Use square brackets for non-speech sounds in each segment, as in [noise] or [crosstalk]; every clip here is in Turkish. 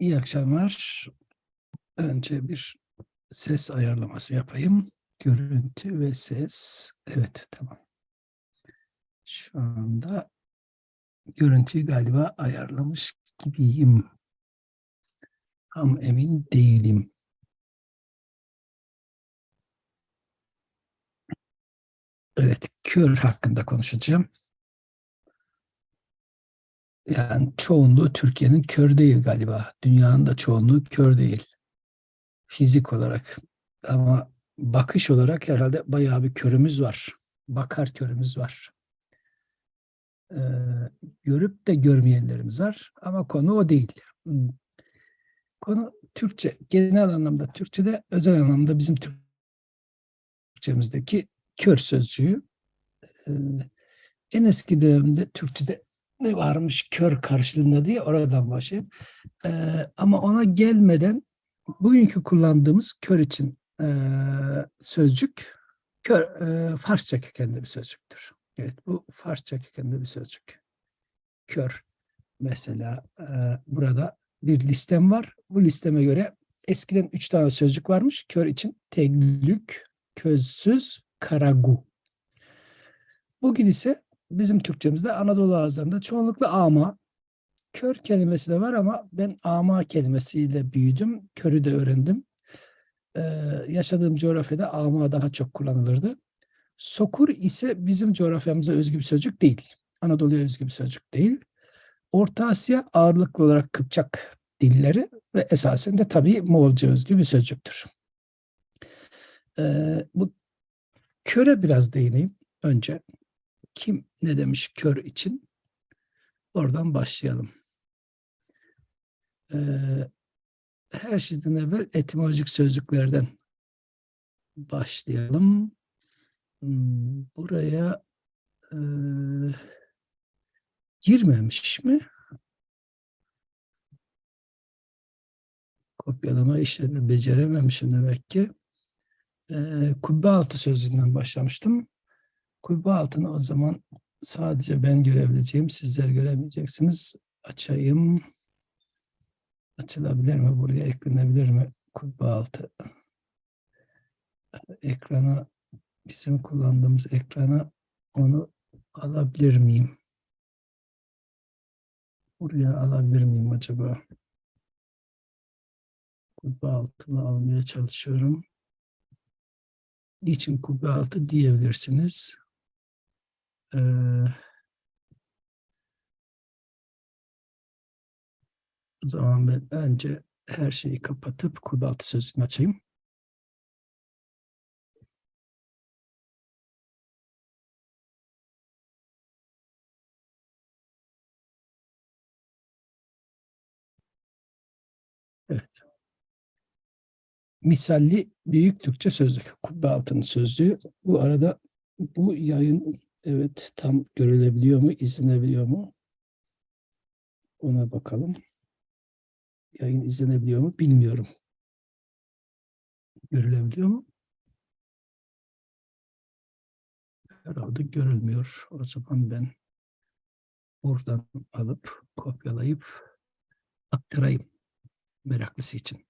İyi akşamlar. Önce bir ses ayarlaması yapayım. Görüntü ve ses. Evet, tamam. Şu anda görüntüyü galiba ayarlamış gibiyim. Tam emin değilim. Evet, kör hakkında konuşacağım. Yani çoğunluğu Türkiye'nin kör değil galiba. Dünyanın da çoğunluğu kör değil. Fizik olarak. Ama bakış olarak herhalde bayağı bir körümüz var. Bakar körümüz var. Ee, görüp de görmeyenlerimiz var. Ama konu o değil. Konu Türkçe. Genel anlamda Türkçe'de, özel anlamda bizim Türkçemizdeki kör sözcüğü. Ee, en eski dönemde Türkçe'de ne varmış kör karşılığında diye oradan başlayayım. Ee, ama ona gelmeden bugünkü kullandığımız kör için e, sözcük kör, e, Farsça kökenli bir sözcüktür. Evet bu Farsça kökenli bir sözcük. Kör. Mesela e, burada bir listem var. Bu listeme göre eskiden üç tane sözcük varmış. Kör için teglük, közsüz, karagu. Bugün ise bizim Türkçemizde Anadolu ağızlarında çoğunlukla ama, kör kelimesi de var ama ben ama kelimesiyle büyüdüm, körü de öğrendim. Ee, yaşadığım coğrafyada ama daha çok kullanılırdı. Sokur ise bizim coğrafyamıza özgü bir sözcük değil. Anadolu'ya özgü bir sözcük değil. Orta Asya ağırlıklı olarak Kıpçak dilleri ve esasen de tabii Moğolca özgü bir sözcüktür. Ee, bu köre biraz değineyim önce kim ne demiş kör için? Oradan başlayalım. Ee, her şeyden evvel etimolojik sözlüklerden başlayalım. Hmm, Buraya e, girmemiş mi? Kopyalama işlerini becerememişim demek ki. Ee, kubbe altı sözlüğünden başlamıştım. Kubbe altını o zaman sadece ben görebileceğim, sizler göremeyeceksiniz. Açayım. Açılabilir mi? Buraya eklenebilir mi? Kubbe altı. Ekrana, bizim kullandığımız ekrana onu alabilir miyim? Buraya alabilir miyim acaba? Kubbe altını almaya çalışıyorum. Niçin kubbe altı diyebilirsiniz? Ee, o zaman ben önce her şeyi kapatıp kubbe altı sözünü açayım. Evet. Misalli Büyük Türkçe Sözlük. Kubbe altının sözlüğü. Bu arada bu yayın evet tam görülebiliyor mu, izlenebiliyor mu? Ona bakalım. Yayın izlenebiliyor mu bilmiyorum. Görülebiliyor mu? Herhalde görülmüyor. O zaman ben buradan alıp kopyalayıp aktarayım meraklısı için.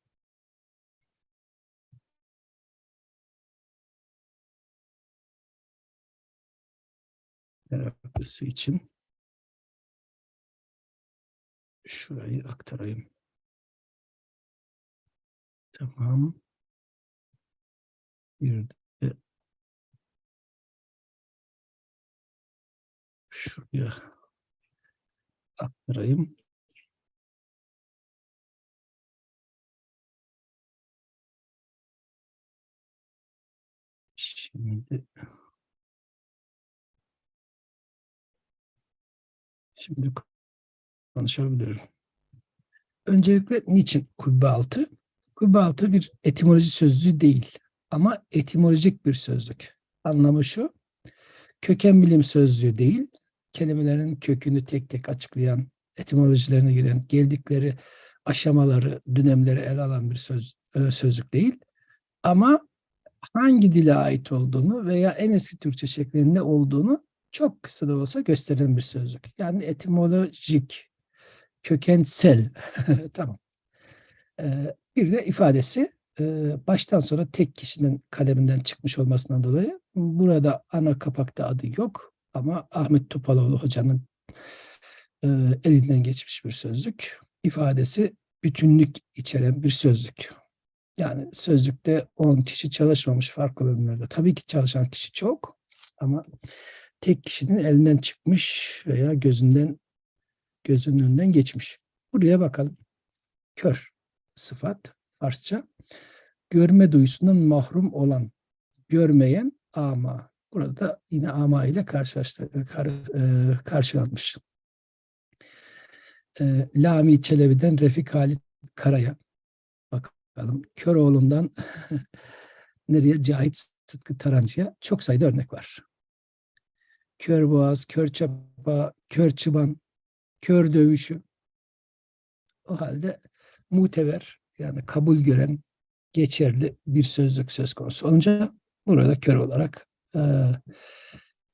Meraklısı için şurayı aktarayım. Tamam. Bir de şuraya aktarayım. Şimdi Şimdi konuşabilirim. Öncelikle niçin kubbe altı? Kubbe altı bir etimoloji sözlüğü değil ama etimolojik bir sözlük. Anlamı şu, köken bilim sözlüğü değil, kelimelerin kökünü tek tek açıklayan, etimolojilerine giren, geldikleri aşamaları, dönemleri ele alan bir söz, e, sözlük değil. Ama hangi dile ait olduğunu veya en eski Türkçe şeklinde olduğunu çok kısa da olsa gösteren bir sözlük. Yani etimolojik, kökensel. [laughs] tamam. Ee, bir de ifadesi e, baştan sonra tek kişinin kaleminden çıkmış olmasından dolayı burada ana kapakta adı yok ama Ahmet Topaloğlu hocanın e, elinden geçmiş bir sözlük. İfadesi bütünlük içeren bir sözlük. Yani sözlükte 10 kişi çalışmamış farklı bölümlerde. Tabii ki çalışan kişi çok ama tek kişinin elinden çıkmış veya gözünden gözünün önünden geçmiş. Buraya bakalım. Kör sıfat Farsça. Görme duyusundan mahrum olan, görmeyen ama. Burada yine ama ile karşılaştı, kar, e, karşılanmış. E, Lami Çelebi'den Refik Halit Kara'ya bakalım. Köroğlu'ndan [laughs] nereye? Cahit Sıtkı Tarancı'ya çok sayıda örnek var. Kör boğaz, kör çapa, kör çıban, kör dövüşü. O halde muteber yani kabul gören geçerli bir sözlük söz konusu olunca burada kör olarak e,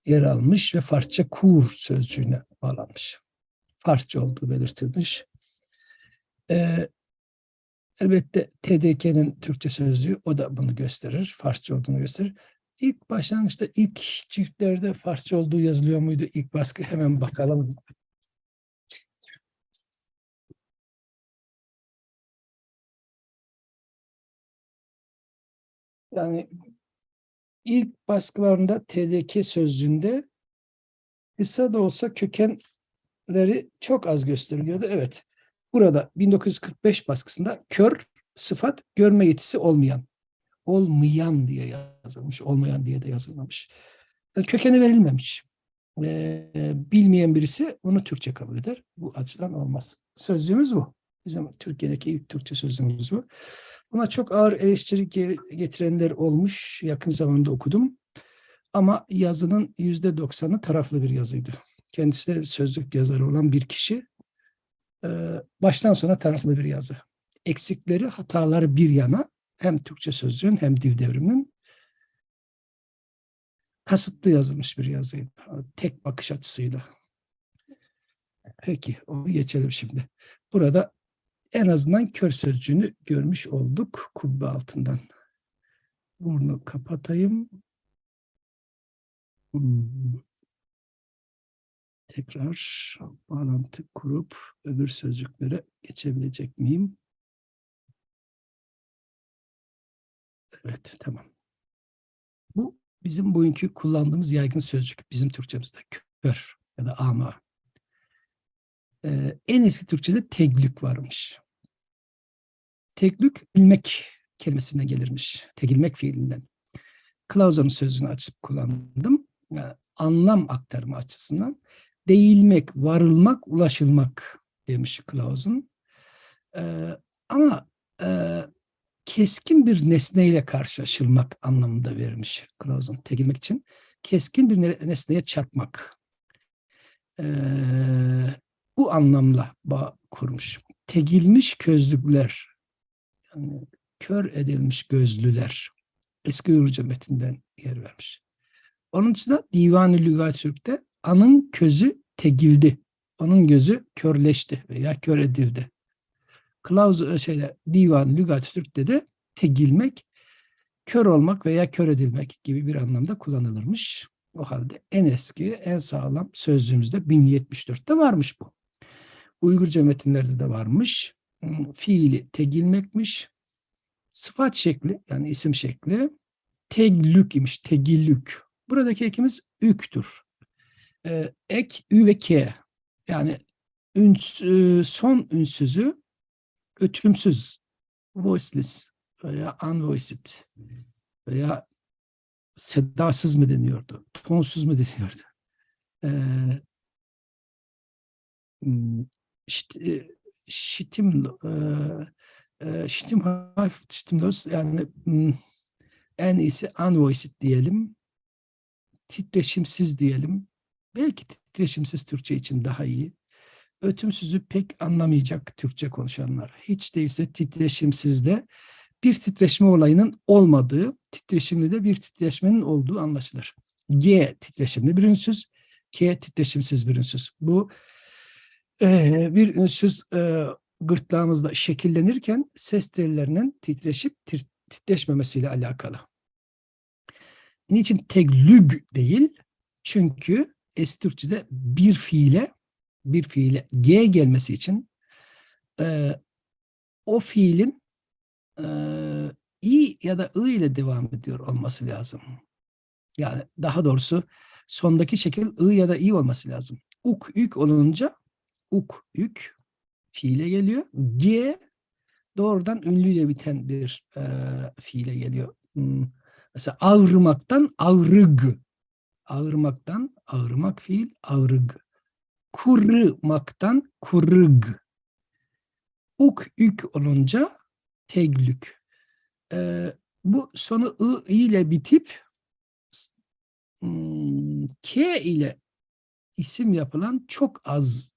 yer almış ve Farsça kur sözcüğüne bağlanmış. Farsça olduğu belirtilmiş. E, elbette TDK'nin Türkçe sözlüğü o da bunu gösterir. Farsça olduğunu gösterir. İlk başlangıçta ilk çiftlerde Farsça olduğu yazılıyor muydu? İlk baskı hemen bakalım. Yani ilk baskılarında TDK sözlüğünde kısa da olsa kökenleri çok az gösteriliyordu. Evet. Burada 1945 baskısında kör sıfat görme yetisi olmayan. Olmayan diye yazılmış. Olmayan diye de yazılmamış. Yani kökeni verilmemiş. Ee, bilmeyen birisi onu Türkçe kabul eder. Bu açıdan olmaz. Sözlüğümüz bu. Bizim Türkiye'deki ilk Türkçe sözlüğümüz bu. Buna çok ağır eleştiri getirenler olmuş. Yakın zamanda okudum. Ama yazının yüzde doksanı taraflı bir yazıydı. Kendisi de sözlük yazarı olan bir kişi. Baştan sona taraflı bir yazı. Eksikleri, hataları bir yana hem Türkçe sözlüğün hem dil devriminin kasıtlı yazılmış bir yazıydı. Tek bakış açısıyla. Peki, onu geçelim şimdi. Burada en azından kör sözcüğünü görmüş olduk kubbe altından. Burnu kapatayım. Tekrar bağlantı kurup öbür sözcüklere geçebilecek miyim? Evet, tamam. Bu bizim bugünkü kullandığımız yaygın sözcük. Bizim Türkçemizde kör ya da ama. Ee, en eski Türkçe'de teglük varmış. Teglük bilmek kelimesinden gelirmiş. Tegilmek fiilinden. Clause'un sözünü açıp kullandım. Yani anlam aktarma açısından değilmek, varılmak, ulaşılmak demiş Clause'un. Ee, ama e, keskin bir nesneyle karşılaşılmak anlamında vermiş Clause'un tegilmek için. Keskin bir nesneye çarpmak. Ee, bu anlamla bağ kurmuş. Tegilmiş közlükler yani kör edilmiş gözlüler eski Urca metinden yer vermiş. Onun için de Divan-ı Lügat Türk'te anın közü tegildi. Onun gözü körleşti veya kör edildi. Kılavuz e, şeyde Divan Lügat Türk'te de tegilmek, kör olmak veya kör edilmek gibi bir anlamda kullanılırmış. O halde en eski, en sağlam sözlüğümüzde 1074'te varmış bu. Uygurca metinlerde de varmış fiili tegilmekmiş. Sıfat şekli yani isim şekli teglük imiş, tegillük. Buradaki ekimiz üktür. Ee, ek, ü ve k. Yani üns, e, son ünsüzü ötümsüz, voiceless veya unvoiced veya sedasız mı deniyordu, tonsuz mu [laughs] deniyordu? Ee, işte, şitim e, e, şitim yani en iyisi unvoiced diyelim. Titreşimsiz diyelim. Belki titreşimsiz Türkçe için daha iyi. Ötümsüzü pek anlamayacak Türkçe konuşanlar. Hiç değilse titreşimsizde bir titreşme olayının olmadığı, titreşimli de bir titreşmenin olduğu anlaşılır. G titreşimli bir ünsüz, K titreşimsiz bir ünsüz. Bu bir ünsüz gırtlağımızda şekillenirken ses tellerinin titreşip titreşmemesiyle alakalı. Niçin teglüg değil? Çünkü eski Türkçe'de bir fiile bir fiile G gelmesi için e, o fiilin e, i ya da ı ile devam ediyor olması lazım. Yani daha doğrusu sondaki şekil ı ya da i olması lazım. Uk ük olunca uk ük fiile geliyor. G doğrudan ünlüyle biten bir e, fiile geliyor. Hmm, Mesela ağırmaktan ağrıg. Ağırmaktan ağırmak fiil ağrıg. Kurmaktan kurıg. Uk ük olunca teglük. Ee, bu sonu ı ile bitip hmm, k ile isim yapılan çok az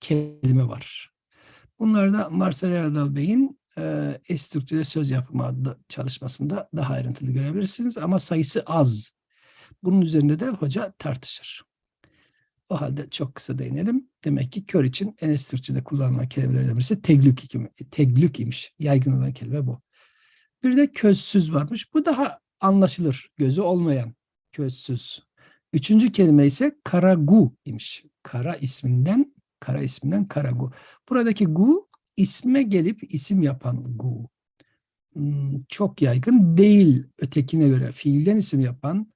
kelime var. Bunlarda Marcel Erdal Bey'in e, Türkçe'de Söz Yapımı adlı çalışmasında daha ayrıntılı görebilirsiniz ama sayısı az. Bunun üzerinde de hoca tartışır. O halde çok kısa değinelim. Demek ki kör için en eski Türkçe'de kullanılan kelimelerden birisi teglük, teglük imiş. Yaygın olan kelime bu. Bir de közsüz varmış. Bu daha anlaşılır. Gözü olmayan közsüz. Üçüncü kelime ise karagu imiş. Kara isminden, kara isminden karagu. Buradaki gu isme gelip isim yapan gu. Hmm, Çok yaygın değil ötekine göre. Fiilden isim yapan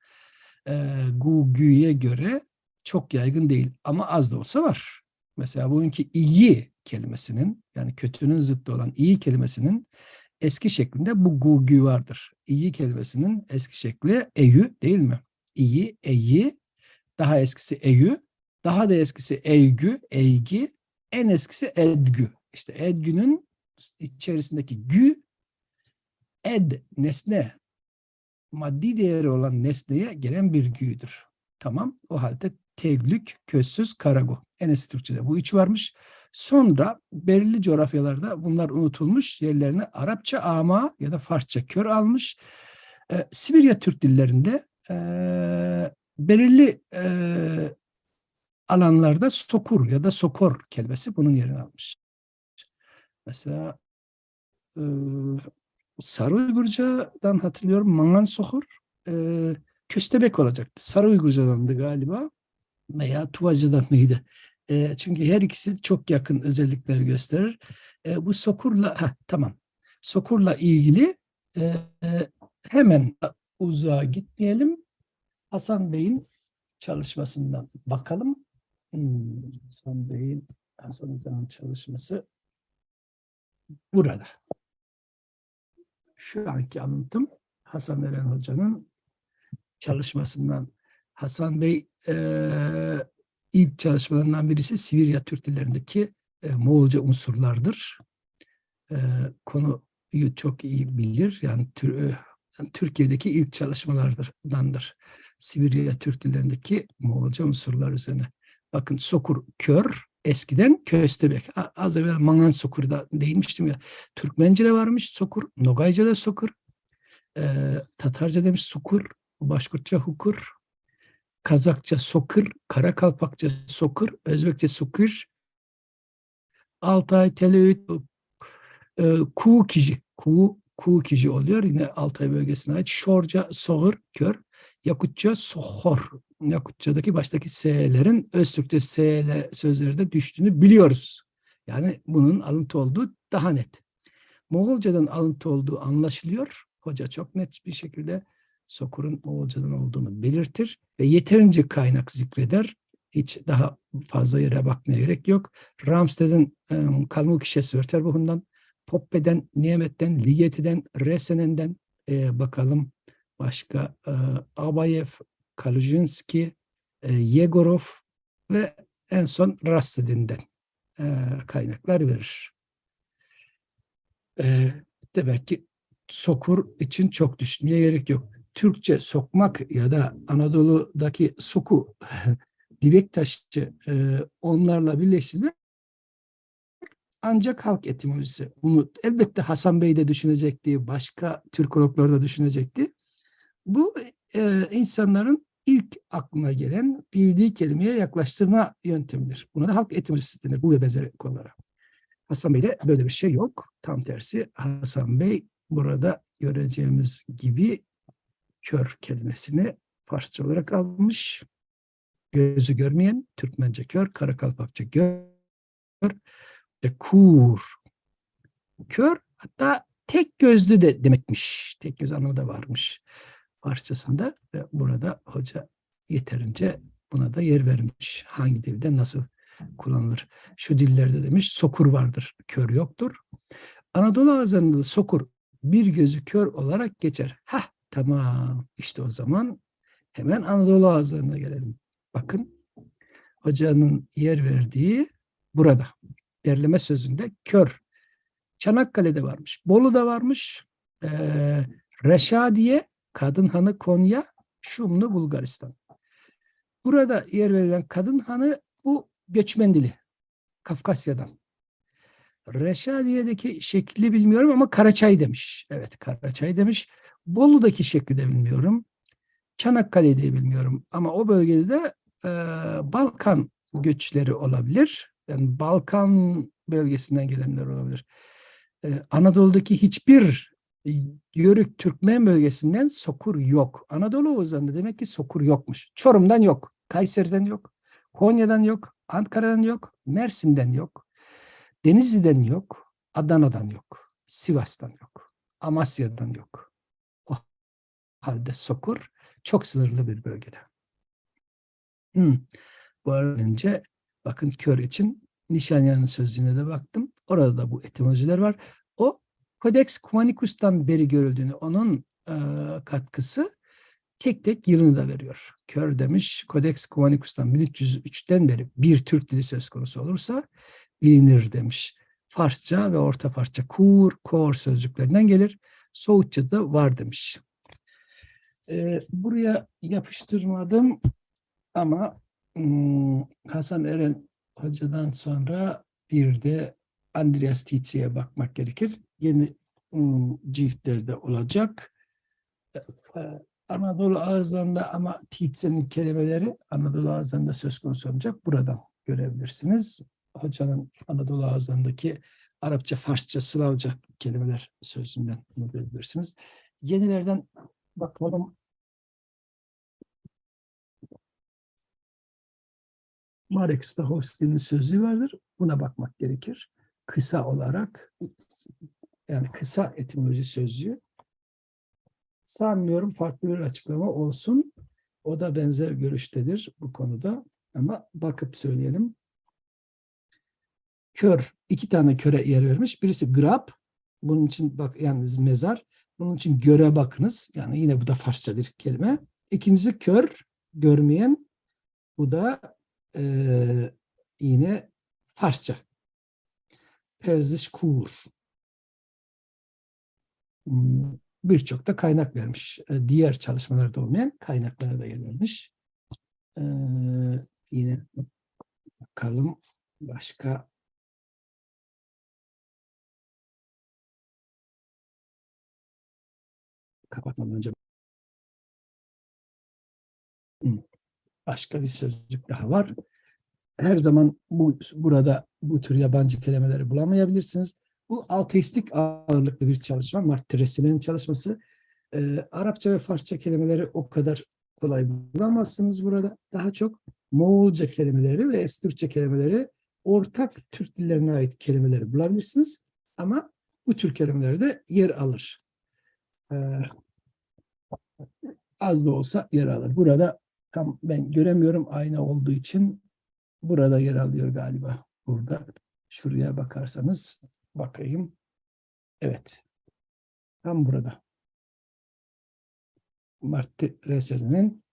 e, gu güye göre çok yaygın değil. Ama az da olsa var. Mesela bugünkü iyi kelimesinin yani kötünün zıttı olan iyi kelimesinin eski şeklinde bu gu gü vardır. İyi kelimesinin eski şekli eyü değil mi? İyi, eyi, daha eskisi eyü, daha da eskisi eygü, eygi, en eskisi edgü. İşte edgünün içerisindeki gü, ed, nesne, maddi değeri olan nesneye gelen bir güdür. Tamam. O halde teglük, közsüz, karago. En eski Türkçe'de bu üç varmış. Sonra belirli coğrafyalarda bunlar unutulmuş. Yerlerine Arapça ama ya da Farsça kör almış. Ee, Sibirya Türk dillerinde eee, belirli eee, alanlarda sokur ya da sokor kelimesi bunun yerini almış. Mesela eee, Sarı Uygurca'dan hatırlıyorum mangan sokur eee, köstebek olacaktı. Sarı Uygurca'dandı galiba veya Tuvacı'dan mıydı? Eee, çünkü her ikisi çok yakın özellikleri gösterir. Eee, bu sokurla, ha tamam. Sokurla ilgili eee, hemen uzağa gitmeyelim. Hasan Bey'in çalışmasından bakalım. Hmm, Hasan Bey'in Hasan Hoca'nın çalışması burada. Şu anki anlatım Hasan Eren Hoca'nın çalışmasından. Hasan Bey eee, ilk çalışmalarından birisi Sibirya Türk dillerindeki e, Moğolca unsurlardır. Eee, konuyu çok iyi bilir. Yani tür- e, Türkiye'deki ilk çalışmalardandır. Sibirya Türk dillerindeki Moğolca unsurlar üzerine. Bakın sokur kör, eskiden köstebek. Az evvel mangan sokurda değinmiştim ya. Türkmence de varmış sokur, Nogayca da sokur. Ee, Tatarca demiş sukur, Başkurtça hukur, Kazakça sokur, Karakalpakça sokur, Özbekçe sukur, Altay, Teleüt, e, Kuğu kişi oluyor. Yine Altay bölgesine ait. Şorca, soğur, kör. Yakutça, sohor. Yakutça'daki baştaki S'lerin Öztürkçe S'le sözlerde düştüğünü biliyoruz. Yani bunun alıntı olduğu daha net. Moğolcadan alıntı olduğu anlaşılıyor. Hoca çok net bir şekilde Sokur'un Moğolcadan olduğunu belirtir ve yeterince kaynak zikreder. Hiç daha fazla yere bakmaya gerek yok. Ramsted'in e, Kalmuk Sörterbuch'undan, Poppe'den, Nimet'ten, Ligeti'den, Resenen'den e, bakalım. Başka e, Abayev, Kalujinski, e, Yegorov ve en son Rastedin'den e, kaynaklar verir. E, demek ki sokur için çok düşünmeye gerek yok. Türkçe sokmak ya da Anadolu'daki soku [laughs] dibek taşı e, onlarla birleştirmek ancak halk etimolojisi. Bunu elbette Hasan Bey de düşünecekti, başka Türkologlar da düşünecekti. Bu e, insanların ilk aklına gelen bildiği kelimeye yaklaştırma yöntemidir. Buna da halk etimolojisi denir bu ve benzeri konulara. Hasan Bey'de böyle bir şey yok. Tam tersi Hasan Bey burada göreceğimiz gibi kör kelimesini Farsça olarak almış. Gözü görmeyen, Türkmence kör, Karakalpakça gör, ve kur. Kör hatta tek gözlü de demekmiş. Tek göz anlamı da varmış Farsçasında ve burada hoca yeterince buna da yer vermiş. Hangi dilde nasıl kullanılır? Şu dillerde demiş sokur vardır, kör yoktur. Anadolu ağzında da sokur bir gözü kör olarak geçer. Hah tamam işte o zaman hemen Anadolu ağızlarına gelelim. Bakın hocanın yer verdiği burada. Derleme sözünde kör. Çanakkale'de varmış. Bolu'da varmış. Ee, Reşadiye, Kadın Hanı Konya, Şumlu Bulgaristan. Burada yer verilen Kadın Hanı bu göçmen dili. Kafkasya'dan. Reşadiye'deki şekli bilmiyorum ama Karaçay demiş. Evet Karaçay demiş. Bolu'daki şekli de bilmiyorum. Çanakkale'yi bilmiyorum. Ama o bölgede de e, Balkan göçleri olabilir. Yani Balkan bölgesinden gelenler olabilir. E, Anadolu'daki hiçbir Yörük Türkmen bölgesinden sokur yok. Anadolu Oğuzları'nda demek ki sokur yokmuş. Çorum'dan yok, Kayseri'den yok, Konya'dan yok, Ankara'dan yok, Mersin'den yok, Denizli'den yok, Adana'dan yok, Sivas'tan yok, Amasya'dan yok. O halde sokur çok sınırlı bir bölgede. Hmm. Bu arada bakın kör için Nişanyan'ın sözlüğüne de baktım. Orada da bu etimolojiler var. O Codex Cumanicus'tan beri görüldüğünü, onun e, katkısı tek tek yılını da veriyor. Kör demiş Codex Cumanicus'tan 1303'ten beri bir Türk dili söz konusu olursa bilinir demiş. Farsça ve Orta Farsça kur, kor sözcüklerinden gelir. Soğutça'da var demiş. Ee, buraya yapıştırmadım ama hmm, Hasan Eren Hoca'dan sonra bir de Andreas Tietze'ye bakmak gerekir. Yeni hmm, ciltlerde olacak. Ee, Anadolu ağızlarında ama Tietze'nin kelimeleri Anadolu ağızlarında söz konusu olacak. Buradan görebilirsiniz. Hocanın Anadolu ağızlarındaki Arapça, Farsça, Slavca kelimeler sözünden bunu görebilirsiniz. Yenilerden bakalım. Marek Stachowski'nin sözlüğü vardır. Buna bakmak gerekir. Kısa olarak yani kısa etimoloji sözlüğü. Sanmıyorum farklı bir açıklama olsun. O da benzer görüştedir bu konuda. Ama bakıp söyleyelim. Kör, iki tane köre yer vermiş. Birisi grab. Bunun için bak yani mezar. Bunun için göre bakınız. Yani yine bu da Farsça bir kelime. İkincisi kör, görmeyen. Bu da e, yine Farsça. Perziş kur. Hmm, Birçok da kaynak vermiş. E, diğer çalışmalarda olmayan kaynaklara da yer vermiş. E, yine bakalım başka kapatmadan önce başka bir sözcük daha var. Her zaman bu burada bu tür yabancı kelimeleri bulamayabilirsiniz. Bu alteistik ağırlıklı bir çalışma. Mart Teresi'nin çalışması. Ee, Arapça ve Farsça kelimeleri o kadar kolay bulamazsınız burada. Daha çok Moğolca kelimeleri ve eski Türkçe kelimeleri ortak Türk dillerine ait kelimeleri bulabilirsiniz. Ama bu tür kelimeler de yer alır. Ee, az da olsa yer alır. Burada tam ben göremiyorum ayna olduğu için burada yer alıyor galiba. Burada şuraya bakarsanız bakayım. Evet. Tam burada. Marti Reseli'nin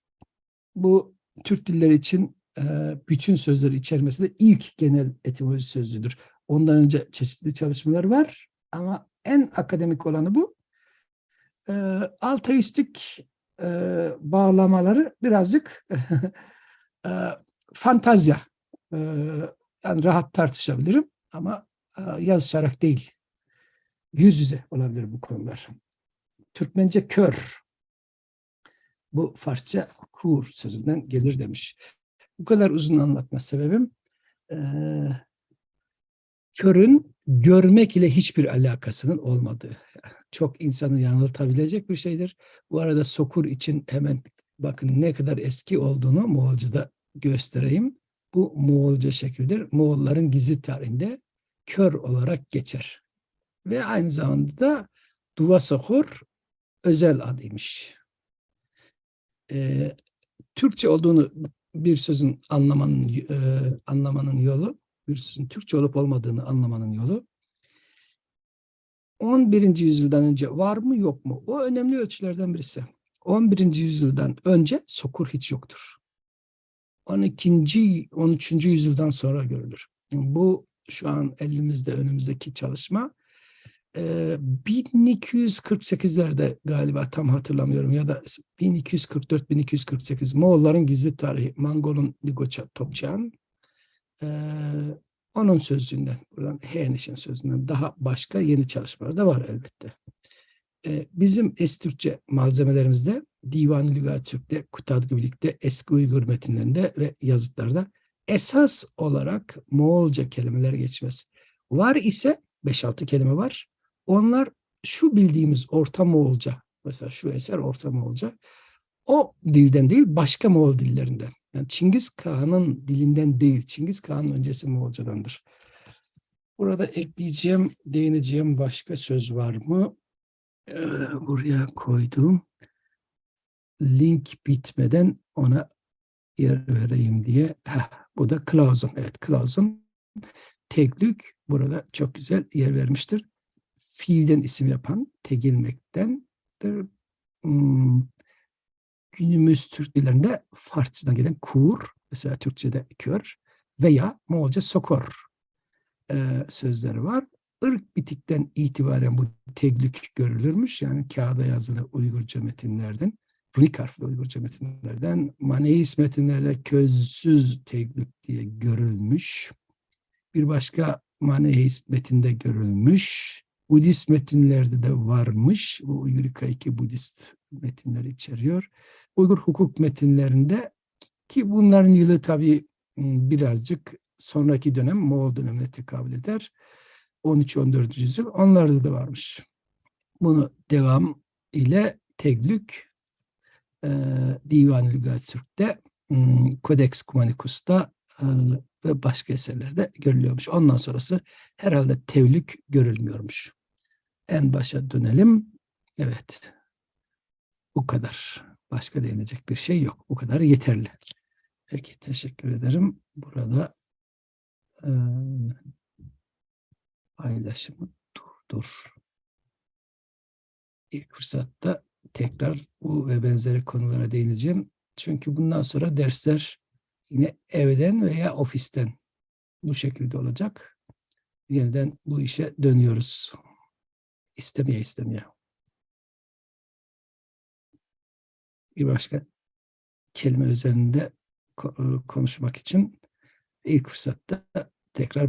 bu Türk dilleri için e, bütün sözleri içermesi de ilk genel etimoloji sözlüğüdür. Ondan önce çeşitli çalışmalar var ama en akademik olanı bu. E, alteistik e, bağlamaları birazcık [laughs] e, fantazya. E, yani rahat tartışabilirim ama e, yazışarak değil. Yüz yüze olabilir bu konular. Türkmence kör. Bu Farsça kur sözünden gelir demiş. Bu kadar uzun anlatma sebebim e, körün görmek ile hiçbir alakasının olmadığı. Çok insanı yanıltabilecek bir şeydir. Bu arada Sokur için hemen bakın ne kadar eski olduğunu Moğolca'da göstereyim. Bu Moğolca şekildir. Moğolların gizli tarihinde kör olarak geçer. Ve aynı zamanda da Duva Sokur özel adıymış. Ee, Türkçe olduğunu bir sözün anlamanın e, anlamanın yolu, bir sözün Türkçe olup olmadığını anlamanın yolu 11. yüzyıldan önce var mı yok mu? O önemli ölçülerden birisi. 11. yüzyıldan önce sokur hiç yoktur. 12. 13. yüzyıldan sonra görülür. Bu şu an elimizde önümüzdeki çalışma e, 1248'lerde galiba tam hatırlamıyorum ya da 1244-1248 Moğolların gizli tarihi Mangol'un Nigoça Topçağ'ın e, onun sözünden, buradan Heyniş'in sözünden daha başka yeni çalışmalar da var elbette. E, bizim Es-Türkçe malzemelerimizde Divan-ı Lügat Türk'te, Kutadgıbilik'te, eski Uygur metinlerinde ve yazıtlarda esas olarak Moğolca kelimeler geçmez. Var ise 5-6 kelime var. Onlar şu bildiğimiz Orta Moğolca, mesela şu eser Orta Moğolca, o dilden değil başka Moğol dillerinden. Yani Çingiz Kağan'ın dilinden değil, Çingiz Kağan'ın öncesi Moğolcadandır. Burada ekleyeceğim, değineceğim başka söz var mı? Ee, buraya koydum. Link bitmeden ona yer vereyim diye. Heh, bu da Claus'un. Evet Claus'un teklük burada çok güzel yer vermiştir. Fiilden isim yapan tegilmektendir. Hmm, günümüz Türk dillerinde Farsçadan gelen kur, mesela Türkçe'de kör veya Moğolca sokor e, sözleri var. Irk bitikten itibaren bu teglük görülürmüş. Yani kağıda yazılı Uygurca metinlerden, runik harfli Uygurca metinlerden, Maneist metinlerde közsüz teglük diye görülmüş. Bir başka Maneist metinde görülmüş. Budist metinlerde de varmış. Bu Uygurika 2 Budist metinleri içeriyor. Uygur hukuk metinlerinde ki bunların yılı tabii birazcık sonraki dönem Moğol dönemine tekabül eder. 13-14. yüzyıl onlarda da varmış. Bunu devam ile teglük e, Divan-ı Lügat Türk'te Codex Cumanicus'ta ve başka eserlerde görülüyormuş. Ondan sonrası herhalde tevlük görülmüyormuş. En başa dönelim. Evet. Bu kadar. Başka değinecek bir şey yok. Bu kadar yeterli. Peki teşekkür ederim. Burada e, paylaşımı durdur. İlk fırsatta tekrar bu ve benzeri konulara değineceğim. Çünkü bundan sonra dersler yine evden veya ofisten bu şekilde olacak. Yeniden bu işe dönüyoruz. İstemeye istemeye. Bir başka kelime üzerinde konuşmak için ilk fırsatta tekrar